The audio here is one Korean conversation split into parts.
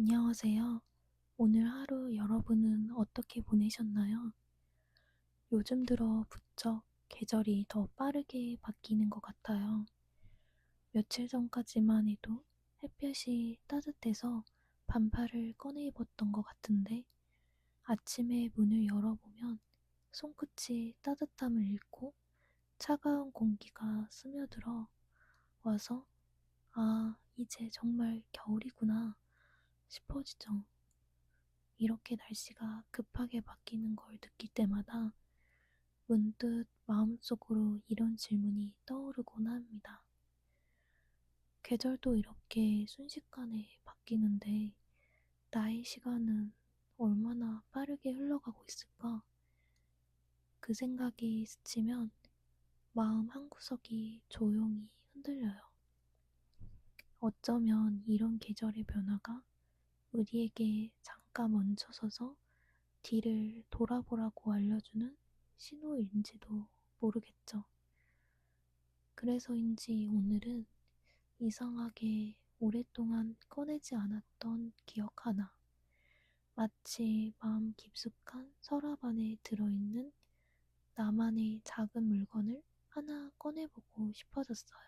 안녕하세요. 오늘 하루 여러분은 어떻게 보내셨나요? 요즘 들어 부쩍 계절이 더 빠르게 바뀌는 것 같아요. 며칠 전까지만 해도 햇볕이 따뜻해서 반팔을 꺼내 입었던 것 같은데 아침에 문을 열어보면 손끝이 따뜻함을 잃고 차가운 공기가 스며들어 와서 아, 이제 정말 겨울이구나 싶어지죠. 이렇게 날씨가 급하게 바뀌는 걸 느낄 때마다 문득 마음속으로 이런 질문이 떠오르곤 합니다. 계절도 이렇게 순식간에 바뀌는데 나의 시간은 얼마나 빠르게 흘러가고 있을까? 그 생각이 스치면 마음 한구석이 조용히 흔들려요. 어쩌면 이런 계절의 변화가 우리에게 잠깐 멈춰 서서 뒤를 돌아보라고 알려주는 신호인지도 모르겠죠. 그래서인지 오늘은 이상하게 오랫동안 꺼내지 않았던 기억 하나, 마치 마음 깊숙한 서랍 안에 들어있는 나만의 작은 물건을 하나 꺼내보고 싶어졌어요.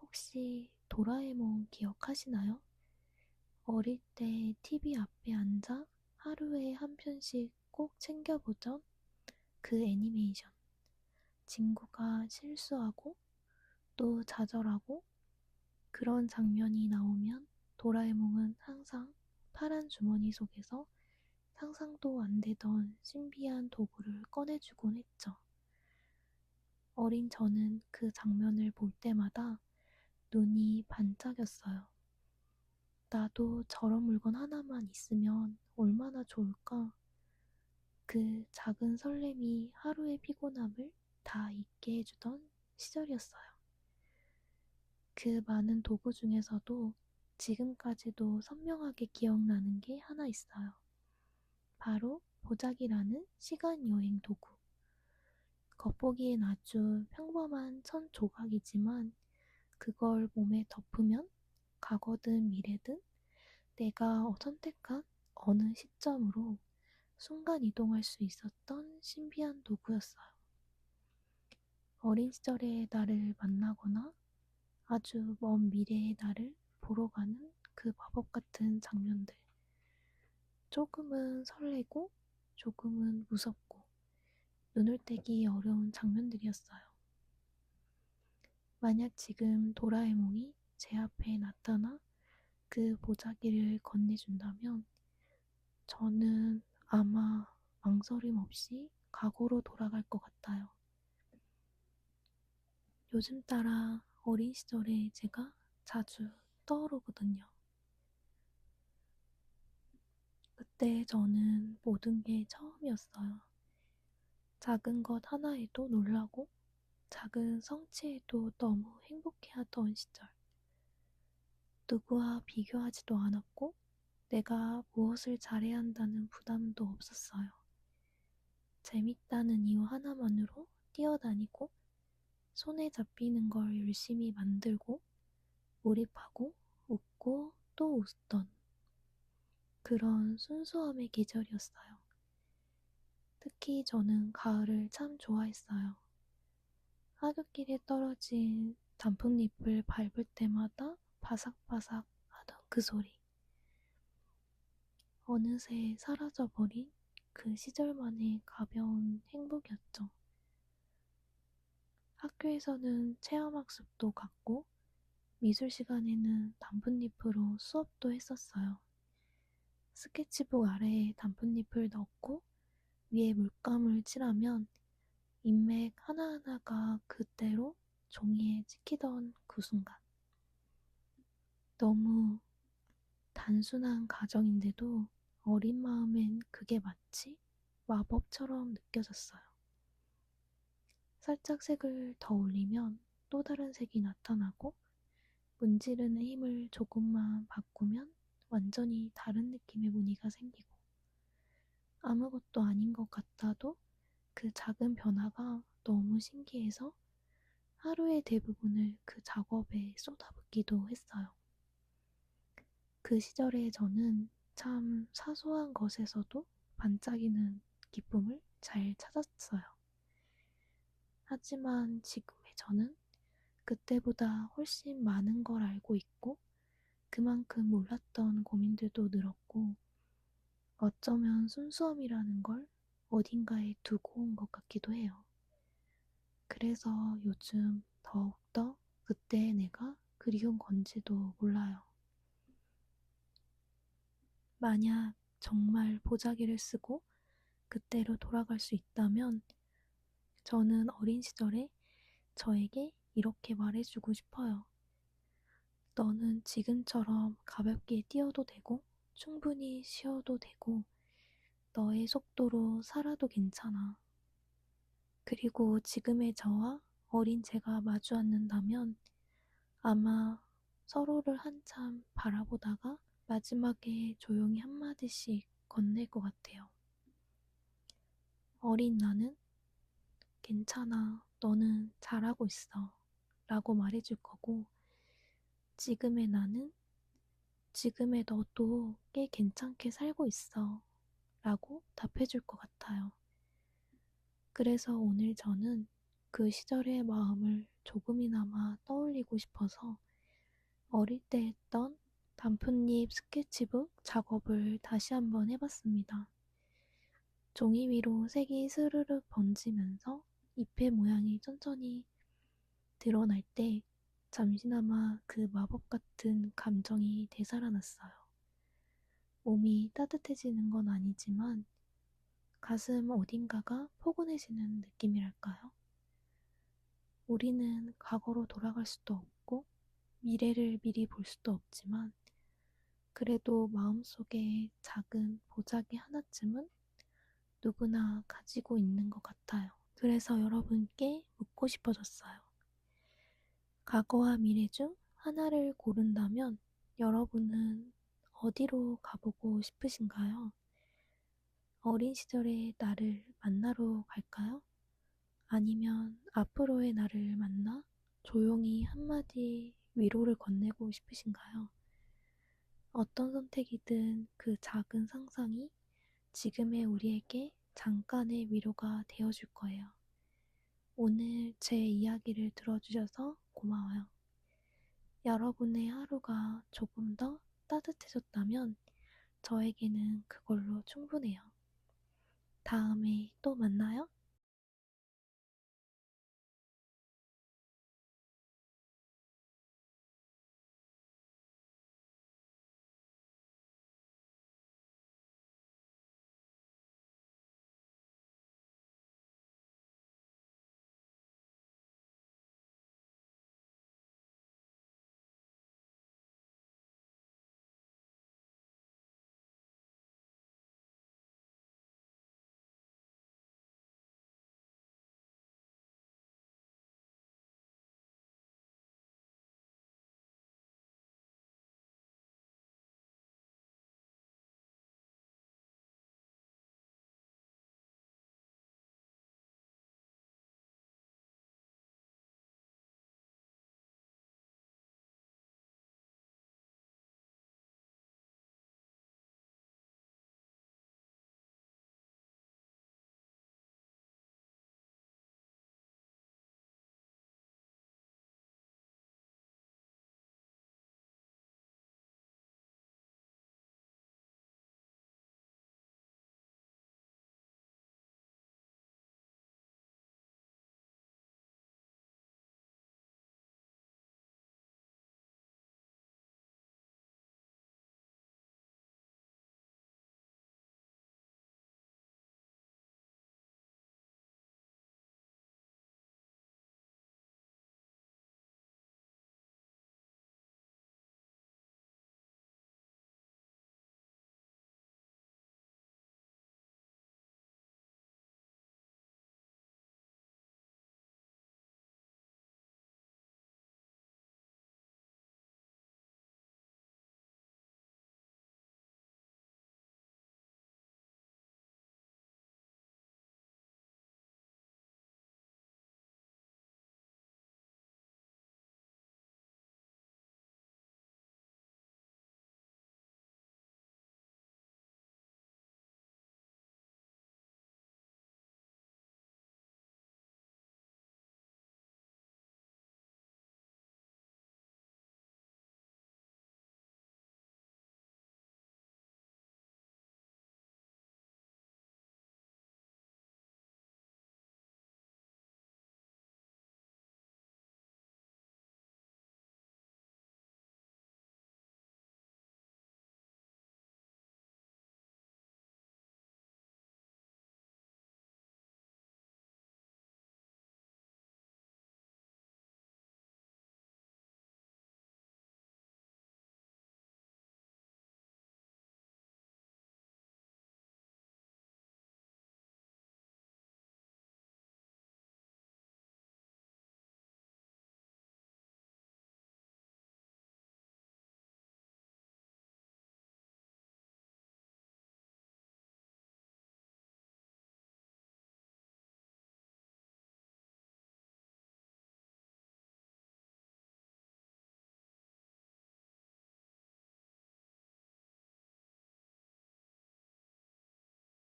혹시 도라에몽 기억하시나요? 어릴 때 TV 앞에 앉아 하루에 한 편씩 꼭 챙겨보던 그 애니메이션. 친구가 실수하고 또 좌절하고 그런 장면이 나오면 도라에몽은 항상 파란 주머니 속에서 상상도 안 되던 신비한 도구를 꺼내주곤 했죠. 어린 저는 그 장면을 볼 때마다 눈이 반짝였어요. 나도 저런 물건 하나만 있으면 얼마나 좋을까? 그 작은 설렘이 하루의 피곤함을 다 잊게 해주던 시절이었어요. 그 많은 도구 중에서도 지금까지도 선명하게 기억나는 게 하나 있어요. 바로 보자기라는 시간 여행 도구. 겉보기엔 아주 평범한 천 조각이지만 그걸 몸에 덮으면 과거든 미래든 내가 선택한 어느 시점으로 순간 이동할 수 있었던 신비한 도구였어요. 어린 시절의 나를 만나거나 아주 먼 미래의 나를 보러 가는 그 마법 같은 장면들. 조금은 설레고 조금은 무섭고 눈을 떼기 어려운 장면들이었어요. 만약 지금 도라에몽이 제 앞에 나타나 그 보자기를 건네준다면 저는 아마 망설임 없이 과거로 돌아갈 것 같아요. 요즘 따라 어린 시절에 제가 자주 떠오르거든요. 그때 저는 모든 게 처음이었어요. 작은 것 하나에도 놀라고 작은 성취에도 너무 행복해하던 시절. 누구와 비교하지도 않았고 내가 무엇을 잘해야 한다는 부담도 없었어요. 재밌다는 이유 하나만으로 뛰어다니고 손에 잡히는 걸 열심히 만들고 몰입하고 웃고 또 웃던 그런 순수함의 계절이었어요. 특히 저는 가을을 참 좋아했어요. 하굣길에 떨어진 단풍잎을 밟을 때마다 바삭바삭 하던 그 소리. 어느새 사라져버린 그 시절만의 가벼운 행복이었죠. 학교에서는 체험학습도 갔고, 미술 시간에는 단풍잎으로 수업도 했었어요. 스케치북 아래에 단풍잎을 넣고 위에 물감을 칠하면 인맥 하나하나가 그대로 종이에 찍히던 그 순간. 너무 단순한 가정인데도 어린 마음엔 그게 마치 마법처럼 느껴졌어요. 살짝 색을 더 올리면 또 다른 색이 나타나고 문지르는 힘을 조금만 바꾸면 완전히 다른 느낌의 무늬가 생기고 아무것도 아닌 것 같아도 그 작은 변화가 너무 신기해서 하루의 대부분을 그 작업에 쏟아붓기도 했어요. 그 시절에 저는 참 사소한 것에서도 반짝이는 기쁨을 잘 찾았어요. 하지만 지금의 저는 그때보다 훨씬 많은 걸 알고 있고 그만큼 몰랐던 고민들도 늘었고 어쩌면 순수함이라는 걸 어딘가에 두고 온 것 같기도 해요. 그래서 요즘 더욱더 그때 내가 그리운 건지도 몰라요. 만약 정말 보자기를 쓰고 그때로 돌아갈 수 있다면 저는 어린 시절에 저에게 이렇게 말해주고 싶어요. 너는 지금처럼 가볍게 뛰어도 되고 충분히 쉬어도 되고 너의 속도로 살아도 괜찮아. 그리고 지금의 저와 어린 제가 마주 앉는다면 아마 서로를 한참 바라보다가 마지막에 조용히 한마디씩 건넬 것 같아요. 어린 나는 괜찮아, 너는 잘하고 있어. 라고 말해줄 거고, 지금의 나는 지금의 너도 꽤 괜찮게 살고 있어. 라고 답해줄 것 같아요. 그래서 오늘 저는 그 시절의 마음을 조금이나마 떠올리고 싶어서 어릴 때 했던 단풍잎 스케치북 작업을 다시 한번 해봤습니다. 종이 위로 색이 스르륵 번지면서 잎의 모양이 천천히 드러날 때 잠시나마 그 마법 같은 감정이 되살아났어요. 몸이 따뜻해지는 건 아니지만 가슴 어딘가가 포근해지는 느낌이랄까요? 우리는 과거로 돌아갈 수도 없고 미래를 미리 볼 수도 없지만 그래도 마음속에 작은 보자기 하나쯤은 누구나 가지고 있는 것 같아요. 그래서 여러분께 묻고 싶어졌어요. 과거와 미래 중 하나를 고른다면 여러분은 어디로 가보고 싶으신가요? 어린 시절의 나를 만나러 갈까요? 아니면 앞으로의 나를 만나 조용히 한마디 위로를 건네고 싶으신가요? 어떤 선택이든 그 작은 상상이 지금의 우리에게 잠깐의 위로가 되어줄 거예요. 오늘 제 이야기를 들어주셔서 고마워요. 여러분의 하루가 조금 더 따뜻해졌다면 저에게는 그걸로 충분해요. 다음에 또 만나요.